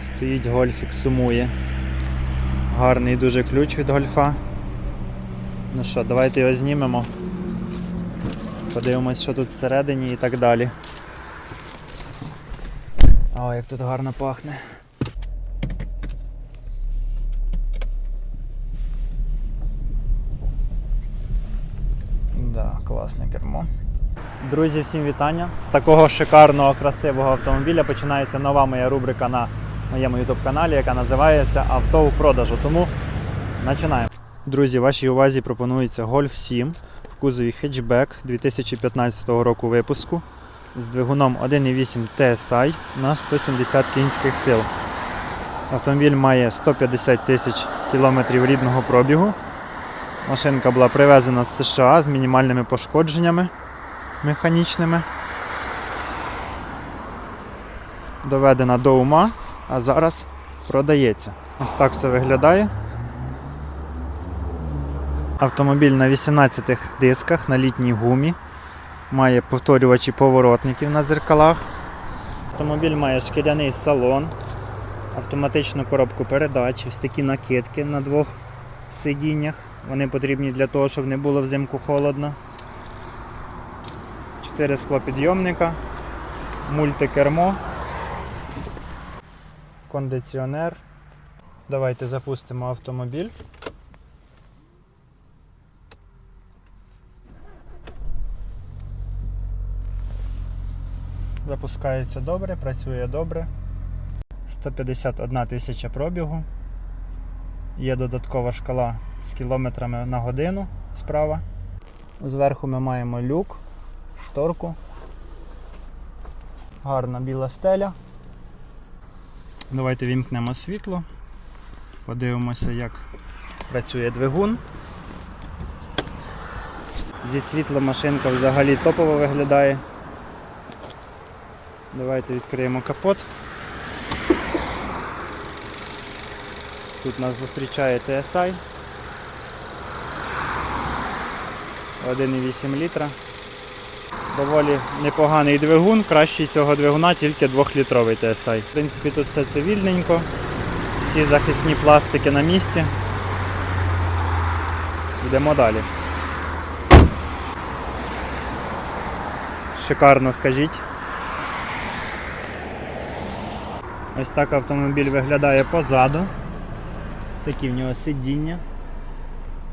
Стоїть гольфік, сумує. Гарний дуже ключ від гольфа. Ну що, давайте його знімемо. Подивимось, що тут всередині і так далі. О, як тут гарно пахне. Да, класне кермо. Друзі, всім вітання. З такого шикарного, красивого автомобіля починається нова моя рубрика на моєму YouTube каналі, яка називається Авто у продажу. Тому починаємо. Друзі, вашій увазі пропонується Golf 7 в кузові хетчбек 2015 року випуску з двигуном 1.8 TSI на 170 кінських сил. Автомобіль має 150 тисяч кілометрів рідного пробігу. Машинка була привезена з США з мінімальними пошкодженнями механічними. Доведена до ума, а зараз продається. Ось так все виглядає. Автомобіль на 18 дисках на літній гумі. Має повторювачі поворотників на дзеркалах. Автомобіль має шкіряний салон, автоматичну коробку передач, ось такі накидки на двох сидіннях. Вони потрібні для того, щоб не було взимку холодно. 4 склопідйомника, мультикермо, кондиціонер. Давайте запустимо автомобіль. Запускається добре, працює добре. 151 тисяча пробігу. Є додаткова шкала з кілометрами на годину справа. Зверху ми маємо люк, шторку. Гарна біла стеля. Давайте вімкнемо світло. Подивимося, як працює двигун. Зі світлом машинка взагалі топово виглядає. Давайте відкриємо капот. Тут нас зустрічає TSI 1,8 літра. Доволі непоганий двигун, кращий цього двигуна тільки 2-літровий TSI. В принципі, тут все цивільненько, всі захисні пластики на місці. Йдемо далі. Шикарно скажіть. Ось так автомобіль виглядає позаду. Такі в нього сидіння.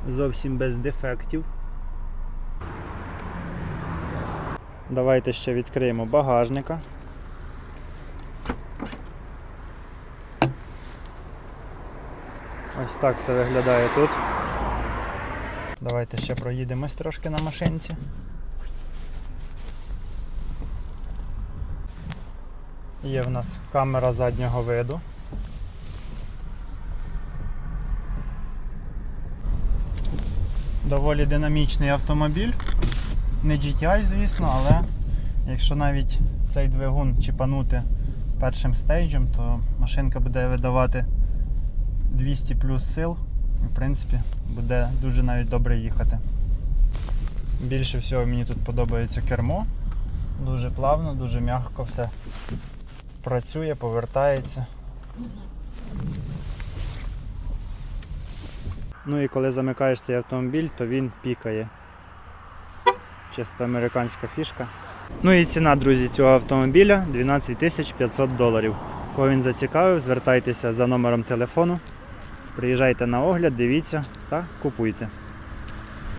Зовсім без дефектів. Давайте ще відкриємо багажника. Ось так все виглядає тут. Давайте ще проїдемось трошки на машинці. Є в нас камера заднього виду. Доволі динамічний автомобіль. Не GTI, звісно, але якщо навіть цей двигун чіпанути першим стейджем, то машинка буде видавати 200 плюс сил і в принципі буде дуже навіть добре їхати. Більше всього мені тут подобається кермо. Дуже плавно, дуже м'яко все працює, повертається. Ну і коли замикаєш цей автомобіль, то він пікає. Чисто американська фішка. Ну і ціна, друзі, цього автомобіля 12 тисяч 500 доларів. Кого він зацікавив, звертайтеся за номером телефону. Приїжджайте на огляд, дивіться та купуйте.